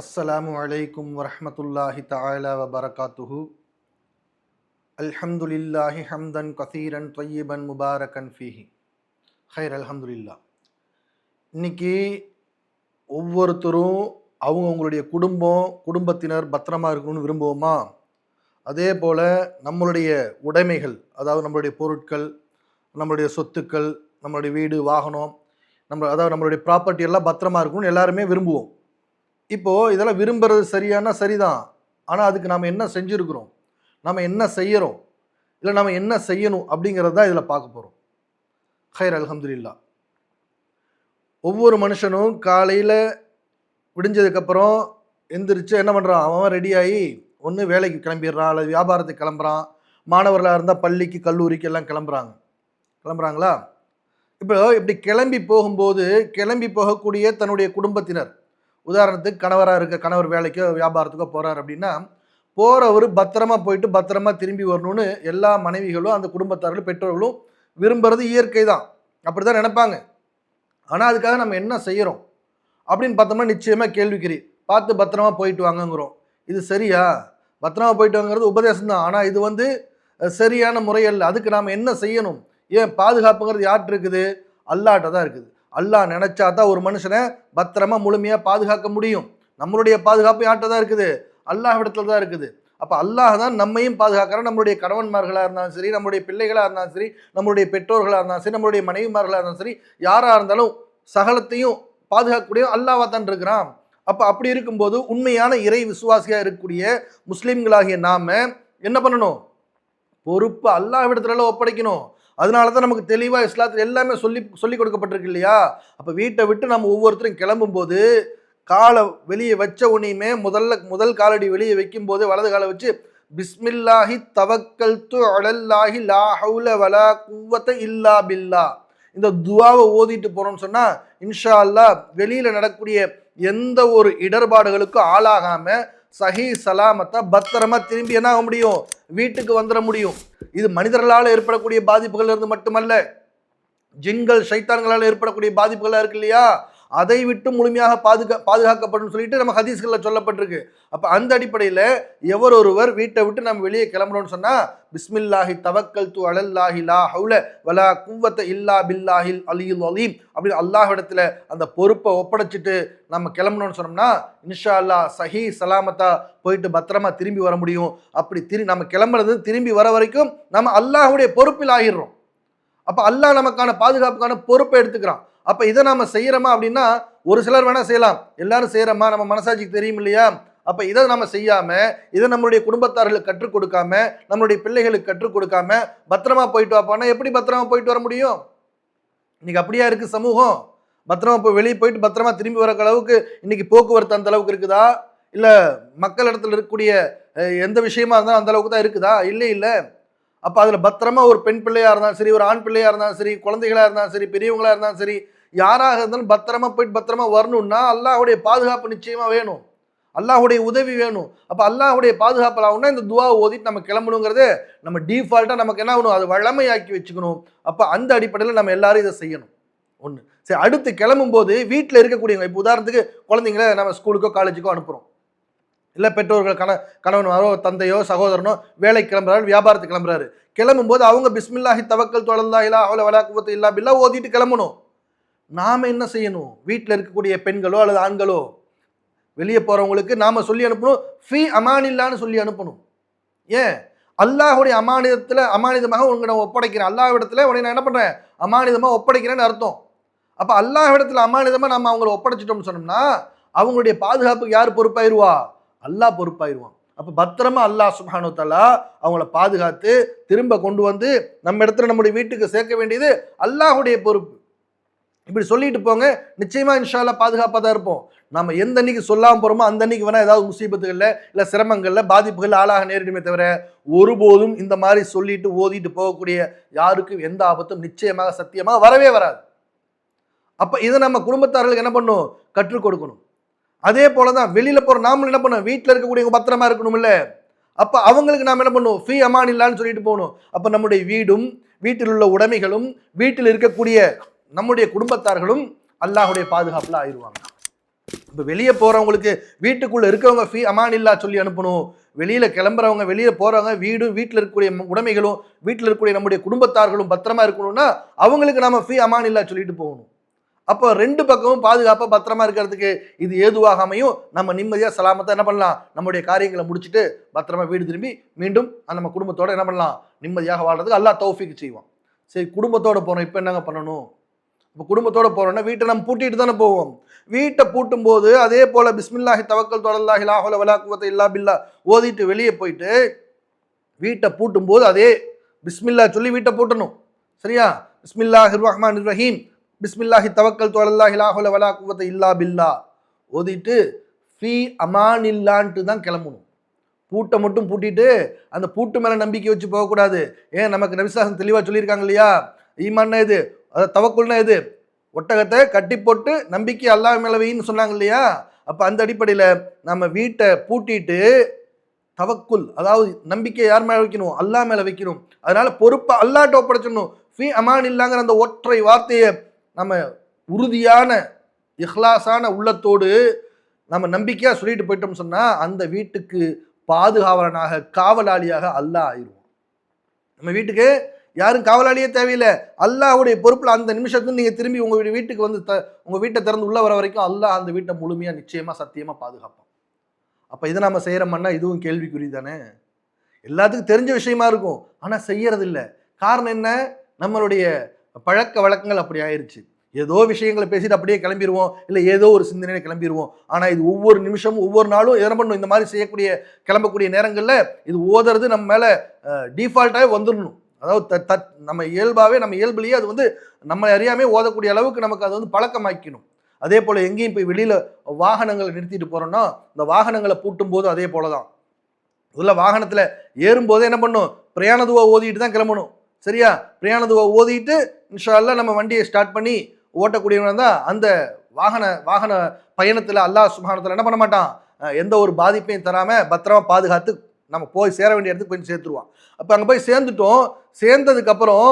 அஸ்ஸலாமு அலைக்கும் வரஹ்மத்துல்லாஹி தஆலா வபரகாத்துஹு. அல்ஹம்துலில்லாஹி ஹம்தன் கசீரன் தொய்யிபன் முபாரகன் ஃபீஹி. ஹைர் அல்ஹம்துலில்லா. இன்னைக்கு ஒவ்வொருத்தரும் அவங்கவுங்களுடைய குடும்பம் குடும்பத்தினர் பத்திரமா இருக்கணும்னு விரும்புவோமா? அதே போல் நம்மளுடைய உடைமைகள் அதாவது நம்மளுடைய பொருட்கள் நம்மளுடைய சொத்துக்கள் நம்மளுடைய வீடு வாகனம் நம்ம அதாவது நம்மளுடைய ப்ராப்பர்ட்டி எல்லாம் பத்திரமா இருக்கணும்னு எல்லாருமே விரும்புவோம். இப்போது இதெல்லாம் விரும்புறது சரியானா சரிதான். ஆனால் அதுக்கு நாம் என்ன செஞ்சுருக்குறோம்? நம்ம என்ன செய்கிறோம் இல்லை நம்ம என்ன செய்யணும் அப்படிங்கிறது தான் இதில் பார்க்க போகிறோம் ஹைர் அலமதுல்லா ஒவ்வொரு மனுஷனும் காலையில் விடிஞ்சதுக்கப்புறம் எந்திரிச்சு என்ன பண்ணுறான் அவன் ரெடியாகி ஒன்று வேலைக்கு கிளம்பிடுறான் அல்லது வியாபாரத்துக்கு கிளம்புறான். மாணவர்களாக இருந்தால் பள்ளிக்கு கல்லூரிக்கு எல்லாம் கிளம்புறாங்க. கிளம்புறாங்களா? இப்போ இப்படி கிளம்பி போகும்போது கிளம்பி போகக்கூடிய தன்னுடைய குடும்பத்தினர் உதாரணத்துக்கு கணவராக இருக்க கணவர் வேலைக்கோ வியாபாரத்துக்கோ போகிறார் அப்படின்னா போகிறவர் பத்திரமா போயிட்டு பத்திரமா திரும்பி வரணும்னு எல்லா மனைவிகளும் அந்த குடும்பத்தார்களும் பெற்றோர்களும் விரும்புறது இயற்கை தான் அப்படி தான் நினைப்பாங்க. ஆனால் அதுக்காக நம்ம என்ன செய்கிறோம் அப்படின்னு பார்த்தோம்னா நிச்சயமாக கேள்விக்குறி. பார்த்து பத்திரமா போயிட்டு வாங்கங்கிறோம். இது சரியா? பத்திரமா போயிட்டு வாங்கிறது உபதேசம் தான் ஆனால் இது வந்து சரியான முறையல்ல. அதுக்கு நாம் என்ன செய்யணும்? ஏன் பாதுகாப்புங்கிறது யார்கிட்ட இருக்குது? அல்லாட்ட தான் இருக்குது. அல்லாஹ் நினைச்சா தான் ஒரு மனுஷனை பத்திரமா முழுமையாக பாதுகாக்க முடியும். நம்மளுடைய பாதுகாப்பு யார்கிட்ட தான் இருக்குது? அல்லாஹ் இடத்துல தான் இருக்குது. அப்போ அல்லாஹ் தான் நம்மையும் பாதுகாக்கிறான். நம்மளுடைய கணவன்மார்களாக இருந்தாலும் சரி நம்மளுடைய பிள்ளைகளாக இருந்தாலும் சரி நம்மளுடைய பெற்றோர்களாக இருந்தாலும் சரி நம்மளுடைய மனைவிமார்களாக இருந்தாலும் சரி யாராக இருந்தாலும் சகலத்தையும் பாதுகாக்கக்கூடிய அல்லாஹ்வா தான் இருக்கிறான். அப்போ அப்படி இருக்கும்போது உண்மையான இறை விசுவாசியாக இருக்கக்கூடிய முஸ்லீம்களாகிய நாம் என்ன பண்ணணும்? பொறுப்பு அல்லாஹ் இடத்துல ஒப்படைக்கணும். அதனால தான் நமக்கு தெளிவாக இஸ்லாத்தில் எல்லாமே சொல்லி சொல்லி கொடுக்கப்பட்டிருக்கு இல்லையா? அப்போ வீட்டை விட்டு நம்ம ஒவ்வொருத்தரும் கிளம்பும்போது காலை வெளியே வச்ச உனியுமே முதல்ல முதல் காலடி வெளியே வைக்கும் போது வலது காலை வச்சு பிஸ்மில்லாஹி தவக்கல் து அழல்லாஹி லா ஹவுல வலா குவத்த இல்லா பில்லா. இந்த துவாவை ஓதிட்டு போகிறோம்னு சொன்னால் இன்ஷா அல்லாஹ் வெளியில் நடக்கக்கூடிய எந்த ஒரு இடர்பாடுகளுக்கும் ஆளாகாமல் சஹி சலாமத்தை பத்திரமா திரும்பி என்ன ஆக முடியும்? வீட்டுக்கு வந்துட முடியும். இது மனிதர்களால் ஏற்படக்கூடிய பாதிப்புகள் இருந்து மட்டுமல்ல ஜின்கள் சைத்தான்களால் ஏற்படக்கூடிய பாதிப்புகளாக இருக்கு இல்லையா? அதை விட்டு முழுமையாக பாதுகா பாதுகாக்கப்படும் சொல்லிட்டு நம்ம ஹதீஸ்களில் சொல்லப்பட்டிருக்கு. அப்போ அந்த அடிப்படையில் எவர் ஒருவர் வீட்டை விட்டு நம்ம வெளியே கிளம்புறோம்னு சொன்னால் பிஸ்மில்லாஹி தவக்கல் து அலல்லாஹி லா ஹவுல வலா குவத்த இல்லா பில்லாஹில் அலியுல் அலீம். அப்படின்னு அல்லாஹ் இடத்துல அந்த பொறுப்பை ஒப்படைச்சிட்டு நம்ம கிளம்பணும்னு சொன்னோம்னா இன்ஷா அல்லாஹ் சஹி சலாமத்தா போயிட்டு பத்திரமா திரும்பி வர முடியும். அப்படி திரு நம்ம கிளம்புறது திரும்பி வர வரைக்கும் நம்ம அல்லாஹ்வுடைய பொறுப்பில் ஆகிடுறோம். அப்போ அல்லாஹ் நமக்கான பாதுகாப்புக்கான பொறுப்பை எடுத்துக்கிறான். அப்போ இதை நம்ம செய்கிறோமா அப்படின்னா ஒரு சிலர் வேணால் செய்யலாம். எல்லாரும் செய்கிறோமா நம்ம மனசாட்சிக்கு தெரியும் இல்லையா? அப்போ இதை நம்ம செய்யாமல் இதை நம்மளுடைய குடும்பத்தார்களுக்கு கற்றுக் கொடுக்காம நம்மளுடைய பிள்ளைகளுக்கு கற்றுக் கொடுக்காம பத்திரமா போயிட்டு வாப்பானா எப்படி பத்திரமா போயிட்டு வர முடியும்? இன்னைக்கு அப்படியா இருக்குது சமூகம்? பத்திரமா போய் வெளியே போயிட்டு பத்திரமா திரும்பி வர அளவுக்கு இன்னைக்கு போக்குவரத்து அந்த அளவுக்கு இருக்குதா? இல்லை மக்கள் இடத்துல இருக்கக்கூடிய எந்த விஷயமா இருந்தாலும் அந்த அளவுக்கு தான் இருக்குதா? இல்லை இல்லை. அப்போ அதில் பத்திரமா ஒரு பெண் பிள்ளையாக இருந்தாலும் சரி ஒரு ஆண் பிள்ளையாக இருந்தாலும் சரி குழந்தைகளாக இருந்தாலும் சரி பெரியவங்களாக இருந்தாலும் சரி யாராக இருந்தாலும் பத்திரமா போயிட்டு பத்திரமா வரணும்னா அல்லாஹுடைய பாதுகாப்பு நிச்சயமாக வேணும். அல்லாஹுடைய உதவி வேணும். அப்போ அல்லாஹுடைய பாதுகாப்பு ஆகணும்னா இந்த துவா ஓதிட்டு நம்ம கிளம்பணுங்கிறது நம்ம டீஃபால்ட்டாக நமக்கு என்ன ஆகணும்? அது வழமையாக்கி வச்சுக்கணும். அப்போ அந்த அடிப்படையில் நம்ம எல்லாரும் இதை செய்யணும். ஒன்று சரி அடுத்து கிளம்பும்போது வீட்டில் இருக்கக்கூடியவங்க இப்போ உதாரணத்துக்கு குழந்தைங்கள நம்ம ஸ்கூலுக்கோ காலேஜுக்கோ அனுப்புகிறோம் இல்லை பெற்றோர்கள் கண கணவனாரோ தந்தையோ சகோதரனோ வேலைக்கு கிளம்புறாரு வியாபாரத்துக்கு கிளம்புறாரு. கிளம்பும்போது அவங்க பிஸ்மில்லாஹி தவக்கல் தொடர்ந்தா இல்லா அவளை வலா இல்லை இல்லா பில்லா ஓதிட்டு கிளம்பணும். நாம் என்ன செய்யணும்? வீட்டில் இருக்கக்கூடிய பெண்களோ அல்லது ஆண்களோ வெளியே போகிறவங்களுக்கு நாம் சொல்லி அனுப்பணும். ஃபீ அமானில்லான்னு சொல்லி அனுப்பணும். ஏன்? அல்லாஹுடைய அமானிதத்தில் அமானிதமாக உங்களை நான் ஒப்படைக்கிறேன். அல்லாஹ்விடத்தில் உன்னை நான் என்ன பண்ணுறேன் அமானிதமாக ஒப்படைக்கிறேன்னு அர்த்தம். அப்போ அல்லாஹ்விடத்தில் அமானிதமாக நம்ம அவங்கள ஒப்படைச்சிட்டோம்னு சொன்னோம்னா அவங்களுடைய பாதுகாப்புக்கு யார் பொறுப்பாயிருவா? அல்லாஹ் பொறுப்பாயிருவான். அப்போ பத்திரமா அல்லாஹ் சுப்ஹானு தலா அவங்கள பாதுகாத்து திரும்ப கொண்டு வந்து நம்ம இடத்துல நம்முடைய வீட்டுக்கு சேர்க்க வேண்டியது அல்லாஹுடைய பொறுப்பு. இப்படி சொல்லிட்டு போங்க நிச்சயமா இன்ஷால்லா பாதுகாப்பாக தான் இருப்போம். நம்ம எந்த அன்னைக்கு சொல்லாமல் போகிறோமோ அந்த அன்னைக்கு வேணால் ஏதாவது முசீபத்துகளில் இல்லை சிரமங்களில் பாதிப்புகள் ஆளாக நேரிடுமே தவிர ஒருபோதும் இந்த மாதிரி சொல்லிட்டு ஓதிட்டு போகக்கூடிய யாருக்கும் எந்த ஆபத்தும் நிச்சயமாக சத்தியமாக வரவே வராது. அப்போ இதை நம்ம குடும்பத்தார்களுக்கு என்ன பண்ணும்? கற்றுக் கொடுக்கணும். அதே போல தான் வெளியில் போகிற நாமளும் என்ன பண்ணும்? வீட்டில் இருக்கக்கூடியவங்க பத்திரமா இருக்கணும்ல. அப்போ அவங்களுக்கு நாம் என்ன பண்ணுவோம் ஃபீ அமான் இல்லான்னு சொல்லிட்டு போகணும். அப்போ நம்முடைய வீடும் வீட்டில் உள்ள உடைமைகளும் வீட்டில் இருக்கக்கூடிய நம்முடைய குடும்பத்தார்களும் அல்லாஹுடைய பாதுகாப்பில் ஆயிடுவாங்க. இப்போ வெளியே போகிறவங்களுக்கு வீட்டுக்குள்ளே இருக்கவங்க ஃபீ அமானில்லா சொல்லி அனுப்பணும். வெளியில் கிளம்புறவங்க வெளியில் போகிறவங்க வீடும் வீட்டில் இருக்கக்கூடிய உடைமைகளும் வீட்டில் இருக்கக்கூடிய நம்முடைய குடும்பத்தார்களும் பத்திரமா இருக்கணும்னா அவங்களுக்கு நம்ம ஃபீ அமானில்லா சொல்லிட்டு போகணும். அப்போ ரெண்டு பக்கமும் பாதுகாப்பாக பத்திரமா இருக்கிறதுக்கு இது ஏதுவாக அமையும் நம்ம நிம்மதியாக சலாமத்தை என்ன பண்ணலாம்? நம்முடைய காரியங்களை முடிச்சுட்டு பத்திரமா வீடு திரும்பி மீண்டும் நம்ம குடும்பத்தோடு என்ன பண்ணலாம்? நிம்மதியாக வாழ்றதுக்கு அல்லாஹ் தௌஃபிக்கு செய்வோம் சரி குடும்பத்தோடு போகிறோம் இப்போ என்னங்க பண்ணணும்? இப்போ குடும்பத்தோடு போகிறோம்னா வீட்டை நம்ம பூட்டிட்டு தானே போவோம். வீட்டை பூட்டும் போது அதே போல் பிஸ்மில்லாஹி தவக்கல் தொடல்லாஹி லாஹோல வலா குவத்த இல்லா பில்லா ஓதிட்டு வெளியே போயிட்டு வீட்டை பூட்டும் போது அதே பிஸ்மில்லா சொல்லி வீட்டை பூட்டணும். சரியா? பிஸ்மில்லாஹி ரஹ்மான் ரஹீம். பிஸ்மில்லாஹி தவக்கல் தொடல்லாஹி லாஹோல வலா குவத்த இல்லா பில்லா ஓதிட்டு ஃபீ அமானில்லான்ட்டு தான் கிளம்பணும். பூட்டை மட்டும் பூட்டிட்டு அந்த பூட்டு மேலே நம்பிக்கை வச்சு போகக்கூடாது. ஏன்? நமக்கு நபிசாசன் தெளிவாக சொல்லியிருக்காங்க இல்லையா? ஈமான்னா இது அதாவது தவக்குள்னா இது ஒட்டகத்தை கட்டி போட்டு நம்பிக்கை அல்லாஹ் மேலே வைன்னு சொன்னாங்க இல்லையா? அப்போ அந்த அடிப்படையில் நம்ம வீட்டை பூட்டிட்டு தவக்குல் அதாவது நம்பிக்கை யார் மேலே வைக்கணும்? அல்லாஹ் மேலே வைக்கணும். அதனால் பொறுப்பை அல்லாட்ட ஒப்படைச்சிடணும். ஃபி அமான் இல்லாங்கிற அந்த ஒற்றை வார்த்தையை நம்ம உறுதியான இஹ்லாஸான உள்ளத்தோடு நம்ம நம்பிக்கையாக சொல்லிட்டு போயிட்டோம்னு சொன்னால் அந்த வீட்டுக்கு பாதுகாவலனாக காவலாளியாக அல்லாஹ் ஆயிடுவோம் நம்ம வீட்டுக்கு யாரும் காவலாளியே தேவையில்லை. அல்லாஹுடைய பொறுப்பில் அந்த நிமிஷத்துல நீங்கள் திரும்பி உங்கள் வீடு வீட்டுக்கு வந்து த உங்கள் வீட்டை திறந்து உள்ள வர வரைக்கும் அல்லாஹ் அந்த வீட்டை முழுமையாக நிச்சயமாக சத்தியமாக பாதுகாப்பான். அப்போ இதை நம்ம செய்கிறோம்னா இதுவும் கேள்விக்குறி தானே? எல்லாத்துக்கும் தெரிஞ்ச விஷயமா இருக்கும். ஆனால் செய்யறதில்ல. காரணம் என்ன? நம்மளுடைய பழக்க வழக்கங்கள் அப்படி ஆயிடுச்சு ஏதோ விஷயங்களை பேசிட்டு அப்படியே கிளம்பிடுவோம் இல்லை ஏதோ ஒரு சிந்தனையில கிளம்பிடுவோம் ஆனால் இது ஒவ்வொரு நிமிஷமும் ஒவ்வொரு நாளும் என்ன பண்ணும்? இந்த மாதிரி செய்யக்கூடிய கிளம்பக்கூடிய நேரங்களில் இது ஓதுறது நம்ம மேலே டிஃபால்ட்டாகவே வந்துடணும் அதாவது த தத் நம்ம இயல்பாகவே நம்ம இயல்புலேயே அது வந்து நம்ம அறியாமே ஓதக்கூடிய அளவுக்கு நமக்கு அது வந்து பழக்கமாக்கணும் அதே போல் எங்கேயும் போய் வெளியில் வாகனங்களை நிறுத்திட்டு போகிறோன்னா இந்த வாகனங்களை பூட்டும் போது அதே போல தான். உள்ள வாகனத்தில் ஏறும்போது என்ன பண்ணும்? பிரயாணதுவா ஓதிட்டு தான் கிளம்பணும். சரியா? பிரயாணதுவா ஓதிட்டு இன்ஷால்ல நம்ம வண்டியை ஸ்டார்ட் பண்ணி ஓட்டக்கூடியவனாக தான் அந்த வாகன வாகன பயணத்தில் அல்லாஹ் சுபானத்தில் என்ன பண்ண மாட்டான்? எந்த ஒரு பாதிப்பையும் தராமல் பத்திரமா பாதுகாத்து நம்ம போய் சேர வேண்டிய இடத்துக்கு போய் சேர்த்துருவான் அப்போ அங்கே போய் சேர்ந்துட்டோம். சேர்ந்ததுக்கப்புறம்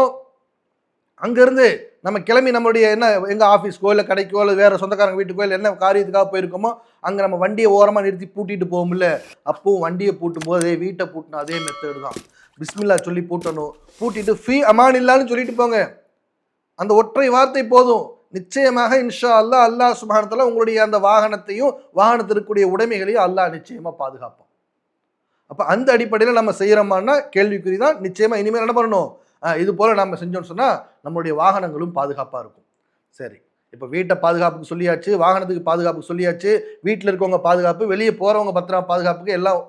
அங்கேருந்து நம்ம கிளம்பி நம்மளுடைய என்ன எங்கள் ஆஃபீஸ்க்கோ இல்லை கடைக்கோ இல்லை வேறு சொந்தக்காரங்க வீட்டுக்கோ இல்லை என்ன காரியத்துக்காக போயிருக்கோமோ அங்கே நம்ம வண்டியை ஓரமாக நிறுத்தி பூட்டிட்டு போகும்ல அப்பவும் வண்டியை பூட்டும் போது அதே வீட்டை பூட்டணும் அதே மெத்தடு தான். பிஸ்மில்லா சொல்லி பூட்டணும். பூட்டிட்டு ஃபீ அமான் இல்லான்னு சொல்லிட்டு போங்க. அந்த ஒற்றை வார்த்தை போதும். நிச்சயமாக இன்ஷா அல்லா அல்லாஹ் சுபானத்தில் உங்களுடைய அந்த வாகனத்தையும் வாகனத்திற்குரிய உடைமைகளையும் அல்லாஹ் நிச்சயமாக பாதுகாப்பான். அப்போ அந்த அடிப்படையில் நம்ம செய்கிறோமான்னா கேள்விக்குறி தான் நிச்சயமாக இனிமேல் என்ன பண்ணணும்? இது போல் நம்ம செஞ்சோம்னு சொன்னால் நம்மளுடைய வாகனங்களும் பாதுகாப்பாக இருக்கும். சரி. இப்போ வீட்டை பாதுகாப்புக்கு சொல்லியாச்சு வாகனத்துக்கு பாதுகாப்புக்கு சொல்லியாச்சு வீட்டில் இருக்கவங்க பாதுகாப்பு வெளியே போகிறவங்க பத்திரம் பாதுகாப்புக்கு எல்லாம்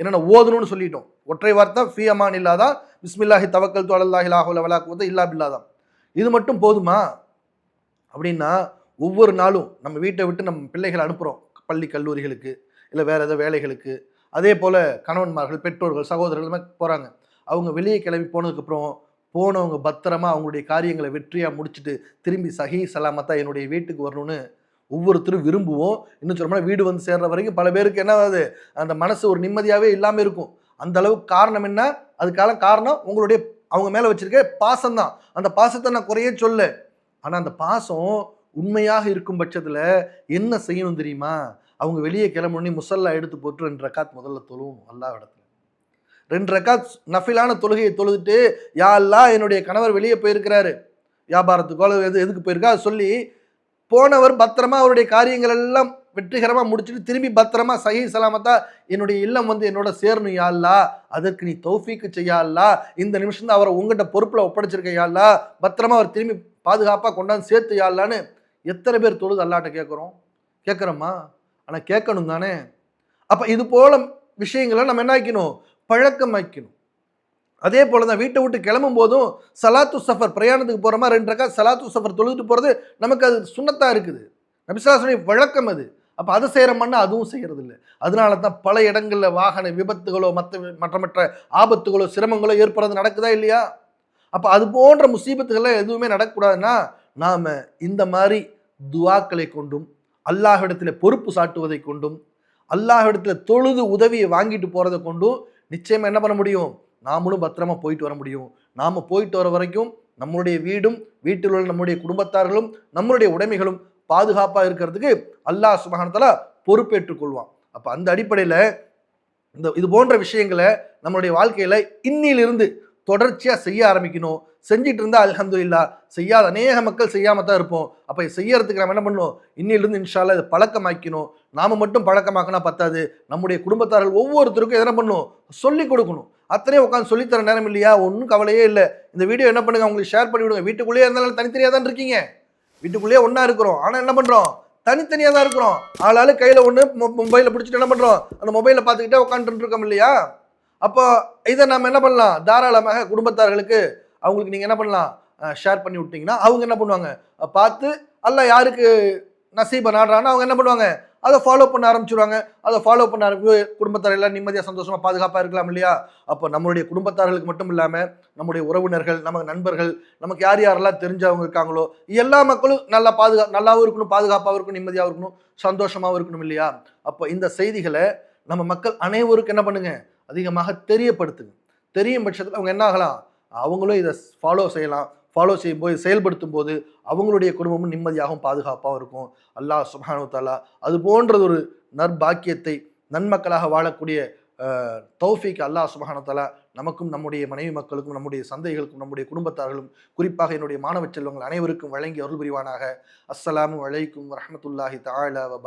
என்னென்ன ஓதணும்னு சொல்லிட்டோம். ஒற்றை வார்த்தை ஃபி அமான் இல்லாதான் பிஸ்மில்லாஹி தவக்கல் தொழல்லாஹி லாஹுல வலாக்குவது இல்லா பில்லாதான் இது மட்டும் போதுமா? அப்படின்னா ஒவ்வொரு நாளும் நம்ம வீட்டை விட்டு நம்ம பிள்ளைகளை அனுப்புகிறோம் பள்ளி கல்லூரிகளுக்கு இல்லை வேறு ஏதோ வேலைகளுக்கு. அதே போல் கணவன்மார்கள் பெற்றோர்கள் சகோதரர்கள் போகிறாங்க அவங்க வெளியே கிளம்பி போனதுக்கப்புறம் போனவங்க பத்திரமா அவங்களுடைய காரியங்களை வெற்றியாக முடிச்சுட்டு திரும்பி சஹி சலாமத்தா என்னுடைய வீட்டுக்கு வரணும்னு ஒவ்வொருத்தரும் விரும்புவோம். இன்னும் சொல்லப்போனால் வீடு வந்து சேர்ற வரைக்கும் பல பேருக்கு என்ன ஆகுது? அந்த மனசு ஒரு நிம்மதியாகவே இல்லாமல் இருக்கும். அந்த அளவுக்கு காரணம் என்ன? அதுக்கான காரணம் உங்களுடைய அவங்க மேலே வச்சிருக்க பாசம் தான். அந்த பாசத்தை நான் குறைய சொல்ல. ஆனால் அந்த பாசம் உண்மையாக இருக்கும் பட்சத்தில் என்ன செய்யணும் தெரியுமா? அவங்க வெளியே கிளம்புனே முசல்லா எடுத்து போட்டு ரெண்டு ரக்காத் முதல்ல தொழுவும் அல்லா இடத்துல. ரெண்டு ரக்காத் நஃபிலான தொழுகையை தொழுதுட்டு யா அல்லா என்னுடைய கணவர் வெளியே போயிருக்கிறாரு. வியாபாரத்துக்கோ அல்லது எது எதுக்கு போயிருக்கா? சொல்லி போனவர் பத்திரமா அவருடைய காரியங்கள் எல்லாம் வெற்றிகரமாக முடிச்சுட்டு திரும்பி பத்திரமா சஹி சலாமத்தா என்னுடைய இல்லம் வந்து என்னோட சேரணும் யாழ்லா அதற்கு நீ தௌஃபீக்கு செய்யா இந்த நிமிஷம் தான் அவரை உங்கள்கிட்ட பொறுப்பில் ஒப்படைச்சிருக்க யாழ்லா பத்திரமா அவர் திரும்பி பாதுகாப்பாக கொண்டாந்து சேர்த்து யாழ்லான்னு எத்தனை பேர் தொழுது அல்லாட்ட கேட்குறோம்? கேட்குறோமா? ஆனால் கேட்கணும் தானே? அப்போ இது போல விஷயங்களை நம்ம என்ன ஆக்கணும் பழக்கமாக்கணும் அதே போல தான் வீட்டை விட்டு கிளம்பும் போதும் சலாத்து சஃபர் பிரயாணத்துக்கு போகிறோமா ரெண்டு ரக்கா சலாத்து சஃபர் தொழுதுட்டு போகிறது நமக்கு அது சுண்ணத்தாக இருக்குது. நபிசாசனுடைய வழக்கம் அது. அப்போ அது செய்கிறோம்னா அதுவும் செய்கிறது இல்லை அதனால தான் பல இடங்களில் வாகன விபத்துகளோ மற்ற மற்ற மற்ற ஆபத்துகளோ சிரமங்களோ ஏற்படுறது நடக்குதா இல்லையா? அப்போ அது போன்ற முசீபத்துகள்லாம் எதுவுமே நடக்கக்கூடாதுன்னா நாம் இந்த மாதிரி துவாக்களை கொண்டும் அல்லாஹிடத்தில் பொறுப்பு சாட்டுவதை கொண்டும் அல்லாஹிடத்தில் தொழுது உதவியை வாங்கிட்டு போகிறதை கொண்டும் நிச்சயமாக என்ன பண்ண முடியும்? நாமளும் பத்திரமா போயிட்டு வர முடியும். நாம் போயிட்டு வர வரைக்கும் நம்மளுடைய வீடும் வீட்டில் உள்ள நம்முடைய குடும்பத்தார்களும் நம்மளுடைய உடைமைகளும் பாதுகாப்பாக இருக்கிறதுக்கு அல்லாஹ் சுபஹானத்தால பொறுப்பேற்றுக்கொள்வான் அப்போ அந்த அடிப்படையில் இந்த இது போன்ற விஷயங்களை நம்மளுடைய வாழ்க்கையில் இன்னிலிருந்து தொடர்ச்சியாக செய்ய ஆரம்பிக்கணும். செஞ்சிட்டு இருந்தா இல்லா செய்யாத அநேக மக்கள் செய்யாம தான் இருப்போம். அப்ப செய்யறதுக்கு நம்ம என்ன பண்ணுவோம் இன்னிலிருந்து இன்ஷால்லா இதை பழக்கமாக்கணும் நாம மட்டும் பழக்கமாக்கினா பத்தாது. நம்முடைய குடும்பத்தார்கள் ஒவ்வொருத்தருக்கும் என்ன பண்ணும் சொல்லி கொடுக்கணும். அத்தனையும் உட்காந்து சொல்லித்தர நேரம் இல்லையா? ஒன்றும் கவலையே இல்லை. இந்த வீடியோ என்ன பண்ணுங்க? உங்களுக்கு ஷேர் பண்ணி விடுங்க. வீட்டுக்குள்ளேயே இருந்தாலும் தனித்தனியாக தான் இருக்கீங்க. வீட்டுக்குள்ளேயே ஒன்றா இருக்கிறோம். ஆனால் என்ன பண்ணுறோம் தனித்தனியாக தான் இருக்கிறோம். ஆளாளு கையில் ஒன்று மொபைலை பிடிச்சிட்டு என்ன பண்ணுறோம் அந்த மொபைலை பார்த்துக்கிட்டே உட்காந்துட்டு இருக்கோம் இல்லையா? அப்போ இதை நம்ம என்ன பண்ணலாம்? தாராளமாக குடும்பத்தார்களுக்கு அவங்களுக்கு நீங்கள் என்ன பண்ணலாம்? ஷேர் பண்ணி விட்டீங்கன்னா அவங்க என்ன பண்ணுவாங்க? பார்த்து அல்ல யாருக்கு நசீபை நாடுறாங்கன்னா அவங்க என்ன பண்ணுவாங்க? அதை ஃபாலோ பண்ண ஆரம்பிச்சிருவாங்க. அதை ஃபாலோ பண்ண ஆரம்பிச்சு குடும்பத்தார் எல்லாம் நிம்மதியாக சந்தோஷமாக பாதுகாப்பாக இருக்கலாம் இல்லையா? அப்போ நம்மளுடைய குடும்பத்தார்களுக்கு மட்டும் இல்லாமல் நம்முடைய உறவினர்கள் நமக்கு நண்பர்கள் நமக்கு யார் யாரெல்லாம் தெரிஞ்சவங்க இருக்காங்களோ எல்லா மக்களும் நல்லா பாதுகா நல்லாவும் இருக்கணும் பாதுகாப்பாகவும் இருக்கணும் நிம்மதியாகவும் இருக்கணும் சந்தோஷமாகவும் இருக்கணும் இல்லையா? அப்போ இந்த செய்திகளை நம்ம மக்கள் அனைவருக்கும் என்ன பண்ணுங்க? அதிகமாக தெரியப்படுத்துங்க. தெரியும் பட்சத்தில் அவங்க என்ன ஆகலாம்? அவங்களும் இதை ஃபாலோ செய்யலாம். ஃபாலோ செய்யும் போது செயல்படுத்தும் போது அவங்களுடைய குடும்பமும் நிம்மதியாகவும் பாதுகாப்பாகவும் இருக்கும். அல்லாஹ் சுப்ஹானஹு அது போன்றது ஒரு நற்பாக்கியத்தை நன்மக்களாக வாழக்கூடிய தௌஃபிக் அல்லாஹ் சுப்ஹானஹு நமக்கும் நம்முடைய மனைவி மக்களுக்கும் நம்முடைய சந்தைகளுக்கும் நம்முடைய குடும்பத்தார்களும் குறிப்பாக என்னுடைய மாணவ செல்வங்கள் அனைவருக்கும் வழங்கி அருள் புரிவானாக. அஸ்ஸலாமு வலைக்கும் வரமத்துல்லாஹி தாழ வ